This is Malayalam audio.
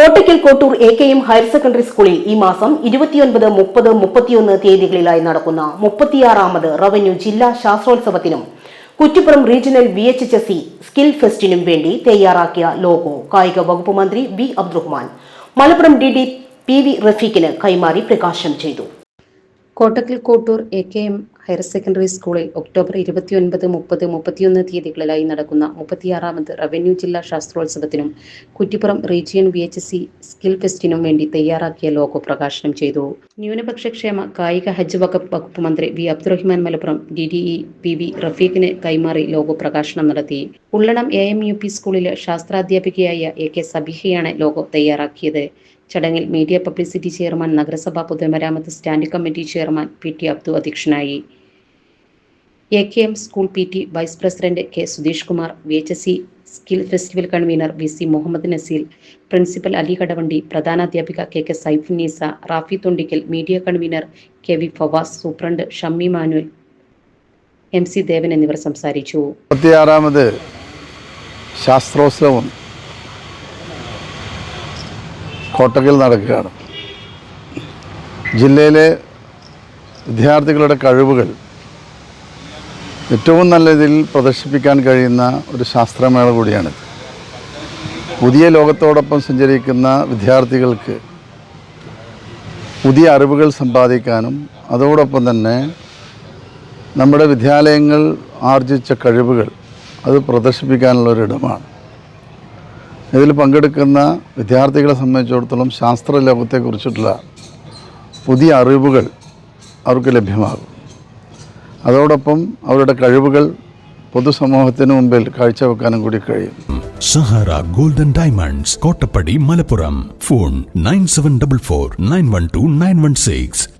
Kottakkal Kottur A K M higher secondary സ്കൂളിൽ ഈ മാസം ഇരുപത്തിയൊൻപത് മുപ്പത് മുപ്പത്തിയൊന്ന് തീയതികളിലായി നടക്കുന്ന മുപ്പത്തിയാറാമത് റവന്യൂ ജില്ലാ ശാസ്ത്രോത്സവത്തിനും Kuttippuram regional V H S C skill ഫെസ്റ്റിനും വേണ്ടി തയ്യാറാക്കിയ ലോഗോ കായിക വകുപ്പ് മന്ത്രി V Abdurahman. Malappuram D D P V റഫീഖിന് കൈമാറി പ്രകാശനം ചെയ്തു. Kottakkal Kottur A K M higher secondary സ്കൂളിൽ ഒക്ടോബർ ഇരുപത്തിയൊൻപത് മുപ്പത് മുപ്പത്തിയൊന്ന് തീയതികളിലായി നടക്കുന്ന മുപ്പത്തിയാറാമത് റവന്യൂ ജില്ലാ ശാസ്ത്രോത്സവത്തിനും Kuttippuram region V H C skill ഫെസ്റ്റിനും വേണ്ടി തയ്യാറാക്കിയ ലോഗോ പ്രകാശനം ചെയ്തു. ന്യൂനപക്ഷ ക്ഷേമ കായിക ഹജ്ജ് വകുപ്പ് വകുപ്പ് മന്ത്രി V. Abdurahiman Malappuram D D E P V റഫീഖിന് കൈമാറി ലോഗോ പ്രകാശനം നടത്തി. Ullanam A M U P സ്കൂളിലെ ശാസ്ത്രാധ്യാപികയായ എ കെ സബിഹയാണ് ലോഗോ തയ്യാറാക്കിയത്. ചടങ്ങിൽ മീഡിയ പബ്ലിസിറ്റി ചെയർമാൻ നഗരസഭാ പൊതുമരാമത്ത് standing committee chairman P T Abdu അധ്യക്ഷനായി. A K M school P T vice president K Sudheesh Kumar V H S C skill festival convener V C Muhammad Naseel principal Ali Kadavandi പ്രധാനാധ്യാപിക K K Saifunnisa Rafi Thondikkal media convener K V Fawas superintendent Shammi Manuel M C Devan എന്നിവർ സംസാരിച്ചു. മുപ്പത്തിയാറാമത് ശാസ്ത്രോത്സവം കോട്ടക്കൽ നടക്കുകയാണ്. ജില്ലയിലെ വിദ്യാർത്ഥികളുടെ കഴിവുകൾ ഏറ്റവും നല്ല ഇതിൽ പ്രദർശിപ്പിക്കാൻ കഴിയുന്ന ഒരു ശാസ്ത്രമേള കൂടിയാണ് പുതിയ ലോകത്തോടൊപ്പം സഞ്ചരിക്കുന്ന വിദ്യാർത്ഥികൾക്ക് പുതിയ അറിവുകൾ സമ്പാദിക്കാനും അതോടൊപ്പം തന്നെ നമ്മുടെ വിദ്യാലയങ്ങൾ ആർജിച്ച കഴിവുകൾ അത് പ്രദർശിപ്പിക്കാനുള്ള ഇടമാണ്. ഇതിൽ പങ്കെടുക്കുന്ന വിദ്യാർത്ഥികളെ സംബന്ധിച്ചിടത്തോളം ശാസ്ത്ര ലോകത്തെക്കുറിച്ചിട്ടുള്ള പുതിയ അറിവുകൾ അവർക്ക് ലഭ്യമാകും. അതോടൊപ്പം അവരുടെ കഴിവുകൾ പൊതുസമൂഹത്തിന് മുമ്പിൽ കാഴ്ചവെക്കാനും കൂടി കഴിയും. Sahara golden diamonds Kottappadi Malappuram. Phone nine seven double four nine one two nine one six.